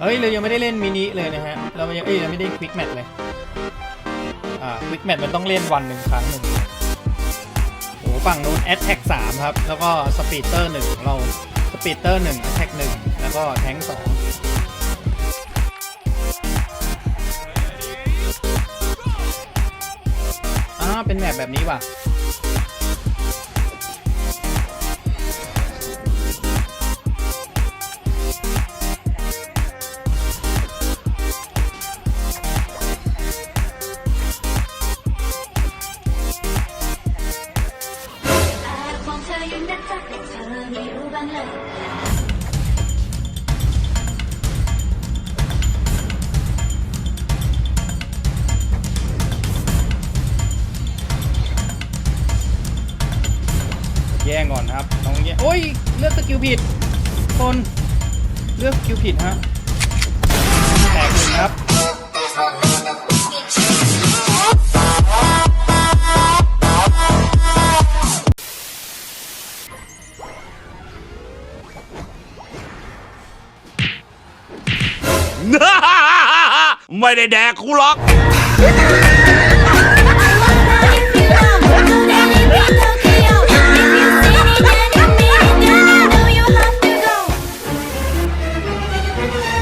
เฮ้ยเรายังไม่ได้เล่นมินิเลยนะฮะ เรายังเอ้ยเราไม่ได้ควิกแมทเลย อ่าควิกแมทมันต้องเล่นวันหนึ่งครั้งหนึ่งโอ้ฝั่งนู้นแอตแทกสามครับ แล้วก็สปีดเตอร์หนึ่งของเราสปีดเตอร์หนึ่งแอตแทกหนึ่งแล้วก็แทงสองอ่าเป็นแบบแบบนี้ว่ะ แย่งก่อนครับน้องแย่โอ้ย เลือกสกิลผิดคนเลือกสกิลผิดฮะ ไม่ได้แดกกูหรอก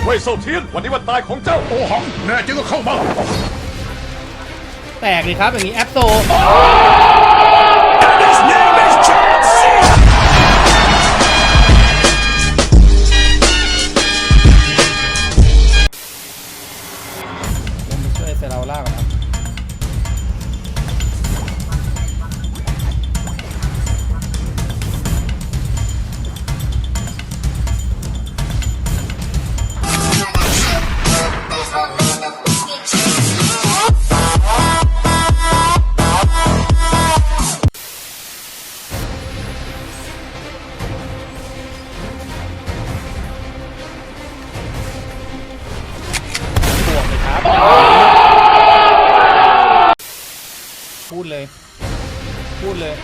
เว่ยเซาเทียน วันนี้วันตายของเจ้าโอหัง แน่จริงก็เข้ามา แตกเลยครับอย่างนี้แอปโซ เซราล่าก่อนครับบ พูดเลย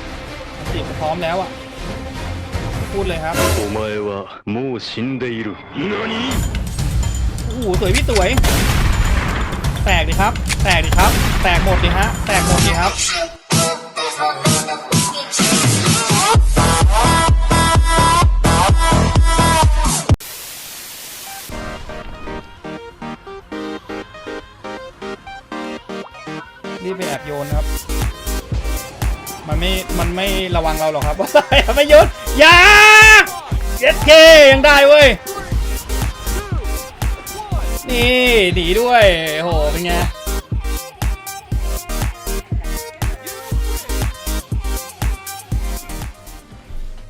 อันติพร้อมแล้วอ่ะ พูดเลยครับ お前はもう死んでいる何 โอ้โห สวยพี่สวย แตกดิครับ แตกดิครับ แตกหมดดิฮะ แตกหมดดิครับ รีบไปแอบโยนครับ มันไม่ มันไม่ระวังเราหรอกครับว่าใส่ไม่โยนอย่าเจ็ดเคยังได้เว้ย นี่หนีด้วยโหเป็นไง